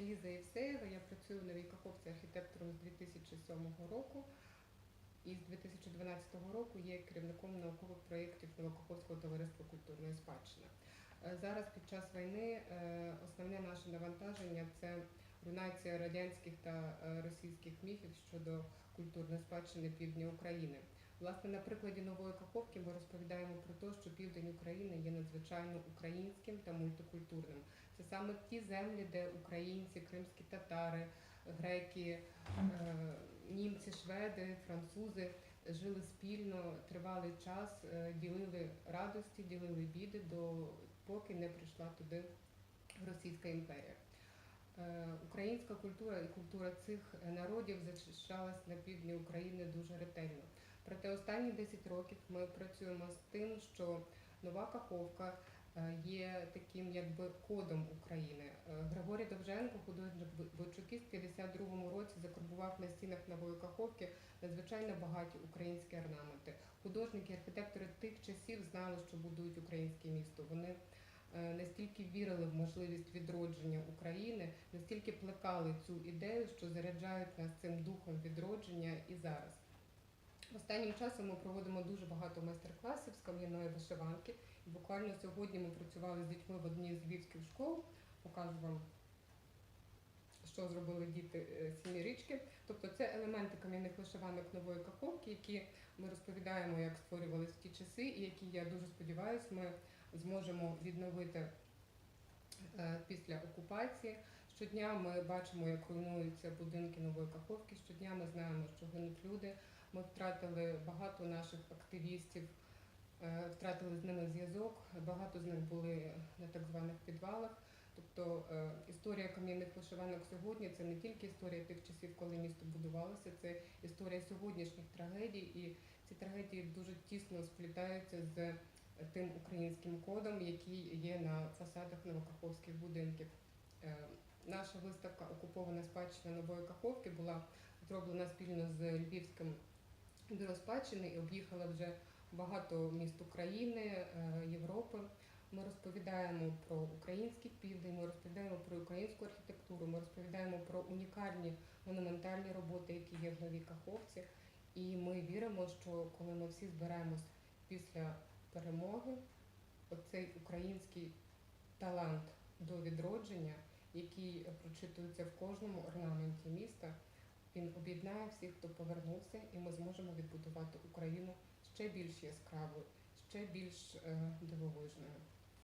звати Ліза Євсеєва, я працюю в Новій Каховці архітектором з 2007 року. І з 2012 року є керівником наукових проєктів Новокаховського товариства культурної спадщини. Е, Зараз під час війни е, основне наше навантаження це руйнація радянських та е, російських міфів щодо культурної спадщини півдня України. Власне, на прикладі нової Каховки ми розповідаємо про те, що південь України є надзвичайно українським та мультикультурним. Це саме ті землі, де українці, кримські татари, греки, е, німці, шведи, французи жили спільно тривалий час, е, ділили радості, ділили біди, до поки не прийшла туди Російська імперія. Е, Українська культура і культура цих народів зачищалась на півдні України дуже ретельно. Проте останні 10 років ми працюємо з тим, що нова Каховка е, є таким якби кодом України. Е, Григорій Довженко, художник Бойчукіст, в 52-му році закарбував на стінах нової Каховки надзвичайно багаті українські орнаменти. Художники, архітектори тих часів знали, що будують українське місто. Вони е, настільки вірили в можливість відродження України, настільки плекали цю ідею, що заряджають нас цим духом відродження і зараз. Останнім часом ми проводимо дуже багато майстер-класів з кам'яної вишиванки. І буквально сьогодні ми працювали з дітьми в одній з львівських школ. Покажу вам, що зробили діти е, сімірічки. Тобто це елементи кам'яних вишиванок нової каховки, які ми розповідаємо, як створювалися в ті часи, і які я дуже сподіваюся, ми зможемо відновити е, після окупації. Щодня ми бачимо, як руйнуються будинки нової каховки. Щодня ми знаємо, що гинуть люди. Ми втратили багато наших активістів, е, втратили з ними зв'язок. Багато з них були на так званих підвалах. Тобто е, історія кам'яних вишиванок сьогодні це не тільки історія тих часів, коли місто будувалося, це історія сьогоднішніх трагедій, і ці трагедії дуже тісно сплітаються з тим українським кодом, який є на фасадах новокаховських будинків. Наша виставка Окупована спадщина нової Каховки була зроблена спільно з Львівським бюро спадщини і об'їхала вже багато міст України, е, Європи. Ми розповідаємо про український південь, ми розповідаємо про українську архітектуру, ми розповідаємо про унікальні монументальні роботи, які є в Новій Каховці. І ми віримо, що коли ми всі зберемось після перемоги, оцей український талант до відродження, який прочитується в кожному орнаменті міста, він об'єднає всіх, хто повернувся, і ми зможемо відбудувати Україну ще більш яскравою, ще більш е, дивовижною.